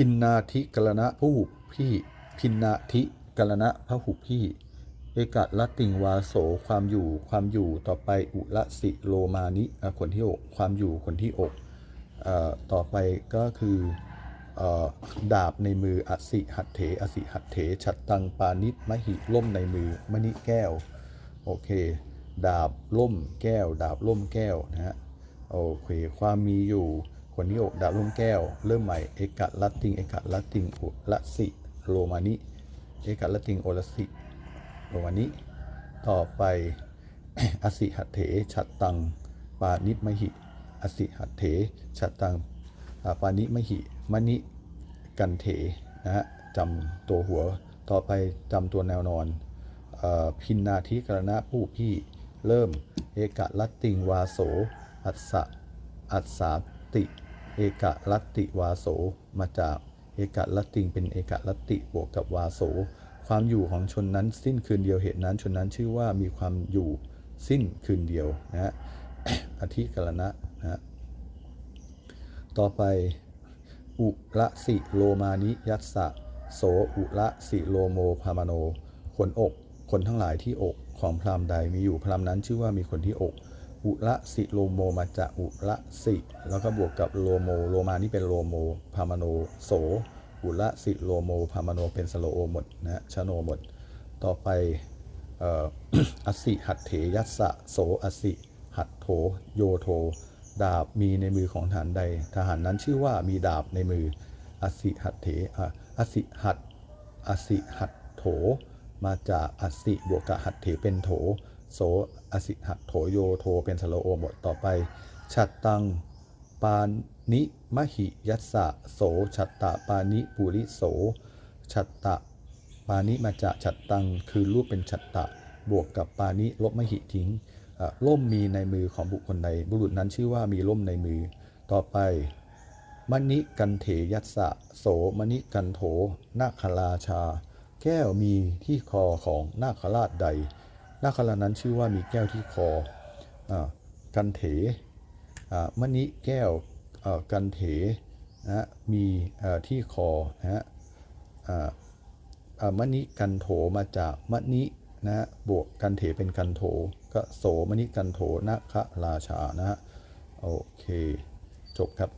พินนาธิกรณะพหุพี่ พินนาธิกรณะพระหุพี่ เอกะละติงวาโสความอยู่ความอยู่ต่อไปอุละสิโลมานิอะคนที่อกความอยู่คนที่อกอต่อไปก็คืออดาบในมืออสิหัตเถอสิหัตเถชัดตังปานิชมหิล่มในมือมณิแก้ว โอเค ดาบล่มแก้ว ดาบล่มแก้วนะฮะโอเค ความมีอยู่ คนที่อกดาบล่มแก้ว เริ่มใหม่ เอกะลัตติง เอกะลัตติงโอละสิโลมานิ เอกะลัตติงโอละสิโลมานิ ต่อไป อสิหัตเถชัดตัง ปานิมหิ อสิหัตเถชัดตัง ปานิมหิ มณิกันเถนะฮะจำตัวหัว ต่อไปจำตัวแนวนอนอพินนาธิกรณะผู้พี่ เริ่ม เอกะลัตติงวาโส อัสสะอัสสาติ เอกลัตติวาโส มาจากเอกลัตติงเป็นเอกลัตติบวกกับวาโส ความอยู่ของชนนั้นสิ้นคืนเดียวเหตุนั้น ชนนั้นชื่อว่ามีความอยู่สิ้นคืนเดียวนะฮะอธิกรณะนะฮะต่อไปอุละสิโลมานิยัสสะโสอุละสิโลโมพามโน คนอก คนทั้งหลายที่อกของพราหมณ์ใดมีอยู่พราหมณ์นั้นชื่อว่ามีคนที่อก อุละสิโลโมมาจากอุละสิ แล้วก็บวกกับโลโม โลมานี่เป็นโลโมพามโนโส อุละสิโลโมพามโนเป็นสโลโอหมดนะชโนหมด ต่อไปอสิหัตเถยัสสะโสอสิ หัตโถ โยโท ดาบมีในมือของทหารใด ทหารนั้นชื่อว่ามีดาบในมือ อสิหัตเถอสิหัตอสิหัตโถ มาจากอสิบวกกับหัตเถเป็นโถ โสอสิหัตโถโยโทเป็นสโลโอหมดต่อไปชัดตังปานิมหิยัสสะโสชัตตะปานิปุริโสชัตตะปานิมาจากฉัตตังคือรูปเป็นฉัตตะบวกกับปานิลบมหิทิ้งล่มมีในมือของบุคคลใดบุรุษนั้นชื่อว่ามีล่มในมือ ต่อไปมณิกันเถยัสสะโสมณิกันโถนาคราชา แก้วมีที่คอของนาคราชใด นาครานั้นชื่อว่ามีแก้วที่คออกันเถมณิแก้วกันเถนะฮะมีที่คอนะฮะมณิกันโถมาจากมณินะบวกกันเถเป็นกันโถก็โสมณิกันโถนาคราชานะฮะโอเค จบครับ